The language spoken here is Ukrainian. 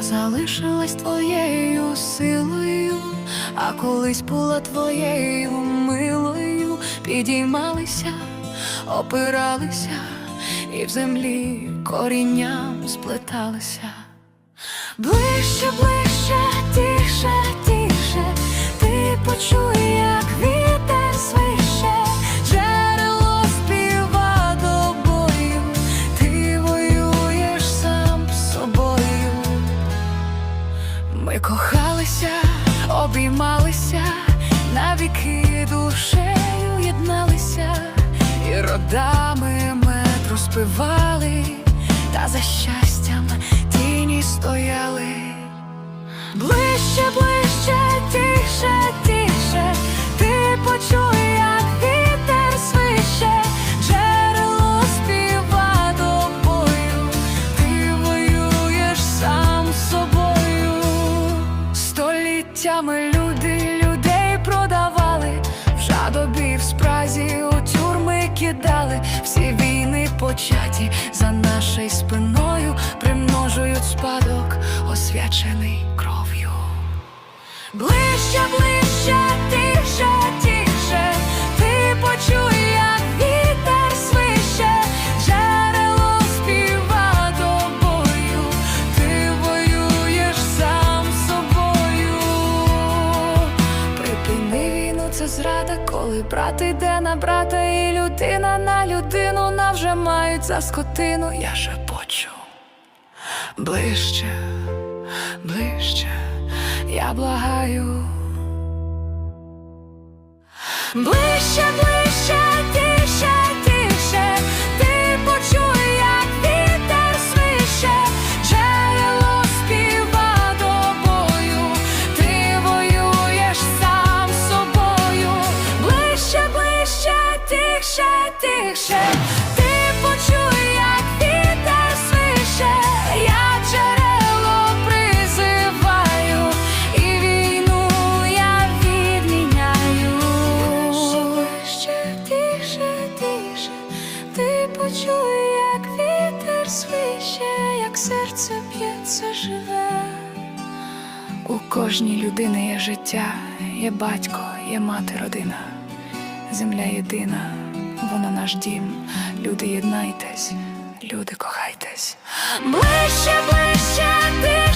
Залишилась твоєю силою, а колись була твоєю милою, підіймалися, опиралися, і в землі корінням сплеталися. Ближче, ближче, тише, тише, Ми кохалися, обіймалися, навіки душею єдналися, і родами мед розпивали, та за щастям тіні стояли. Ближче, ближче, тише, тише, тюрми всі війни початі. За нашою спиною примножують спадок, освячений кров'ю. Ближче, ближче, тише, тише, ти це зрада, коли брат йде на брата, і людина на людину навже мають за скотину. Я шепочу ближче, ближче, я благаю. Ближче, ближче, тише, тише, ти почуй, як вітер свище, я джерело призиваю, і війну я відміняю. Ближче, тише, тише, ти почуй, як вітер свище, як серце б'ється живе. У кожній людини є життя, є батько, є мати, родина. Земля єдина, вона наш дім. Люди, єднайтесь, люди, кохайтесь. Ближче, ближче, ти